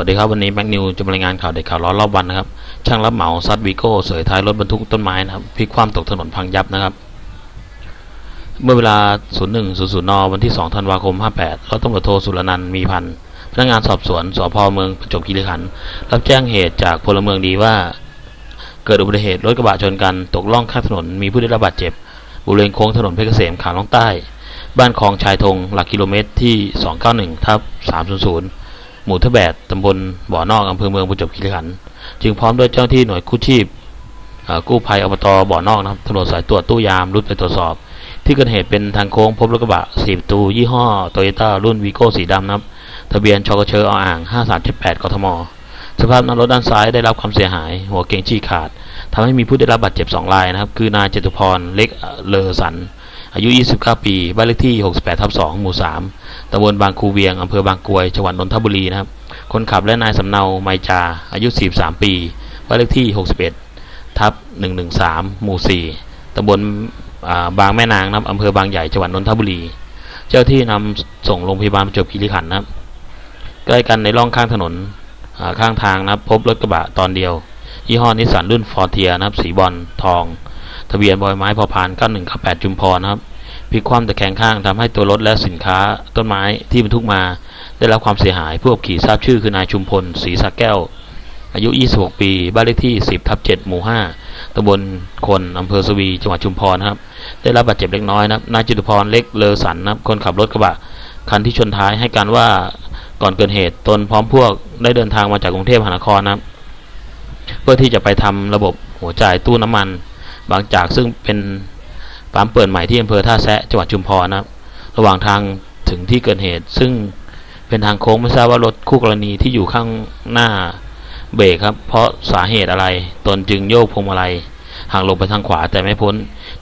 วัสดีครับวันนี้แม็กนิวจะมารายงานข่าวเด็กข่าวร้อนรอบวันนะครับ ช่างรับเหมาซัดวีโก้เสยท้ายรถบรรทุกต้นไม้นะครับพลิกคว่ำตกถนนพังยับนะครับ เมื่อเวลา 01.00 น วันที่ 2 ธันวาคม 58ร้อยตำรวจโทสุรนันท์มีพันพนักงานสอบสวนสพเมืองประจวบคีรีขันธ์รับแจ้งเหตุจากพลเมืองดีว่า เกิดอุบัติเหตุรถกระบะชนกันตกล่องข้างถนนมีผู้ได้รับบาดเจ็บบริเวณโค้งถนนเพชรเกษมขาล่องใต้ บ้านคลองชายธงหลักกิโลเมตรที่ 291ทับ300 หมู่ทแบดตำบลบ่อนอกอำเภอเมืองประจวบคีรีขันธ์จึงพร้อมด้วยเจ้าหน้าที่หน่วยกู้ชีพกู้ภัยอบตบ่อนอกนะครับตำรวจสายตรวจตู้ยามรุดไปตรวจสอบ ที่เกิดเหตุเป็นทางโค้งพบรถกระบะ4ประตูยี่ห้อโตโยต้ารุ่นวีโก้สีดำนะครับทะเบียนชกเชออ่าง 5378กทม สภาพหน้ารถด้านซ้ายได้รับความเสียหาย หัวเก๋งฉีกขาดทำให้มีผู้ได้รับบาดเจ็บ2รายนะครับ คือนายจตุพรเล็กเลอสัน อายุ 29 ปีบ้านเลขที่ 68ทับ2หมู่ 3ตำบลบางคูเวียงอำเภอบางกรวยจังหวัดนนทบุรีนะครับ คนขับและนายสำเนาไมจา อายุ 43 ปีบ้านเลขที่ 61ทับ113 หมู่ 4ตำบลบางแม่นางนะครับอำเภอบางใหญ่จังหวัดนนทบุรี เจ้าที่นำส่งโรงพยาบาลประจวบคีรีขันธ์นะครับ ใกล้กันในร่องข้างถนนข้างทางนะครับ พบรถกระบะตอนเดียวยี่ห้อนิสสันรุ่นฟอร์เทียนะครับ สีบอลทอง ทะเบียนบอยไม้พอพาน9198 จุมพรนะครับพลิกคว่ำตะแคงข้างทำให้ตัวรถและสินค้าต้นไม้ที่บรรทุกมา ได้รับความเสียหายผู้ขับขี่ทราบชื่อคือนายชุมพลศรีสักแก้ว อายุ 26 ปี บ้านเลขที่ 10ทับ7หมู่ 5ตำบลคนอำเภอสวี จังหวัดชุมพรครับ ได้รับบาดเจ็บเล็กน้อยนะครับนายจิตุพรเล็กเลอสันนะครับคนขับรถกระบะคันที่ชนท้ายให้การว่าก่อนเกิดเหตุตนพร้อมพวกได้เดินทางมาจากกรุงเทพมหานครนะครับเพื่อที่จะไปทำระบบหัวจ่ายตู้น้ำมัน บางจากซึ่งเป็นปั๊มเปิดใหม่ที่อำเภอท่าแซะจังหวัดชุมพรนะครับ ระหว่างทางถึงที่เกิดเหตุ ซึ่งเป็นทางโค้งไม่ทราบว่ารถคู่กรณีที่อยู่ข้างหน้าเบรกครับ เพราะสาเหตุอะไรตนจึงโยกพวงมาลัยห่างหลบไปทางขวาแต่ไม่พ้น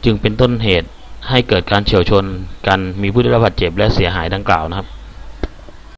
จึงเป็นต้นเหตุให้เกิดการเฉียวชนกันมีผู้ได้รับบาดเจ็บและเสียหายดังกล่าวนะครับ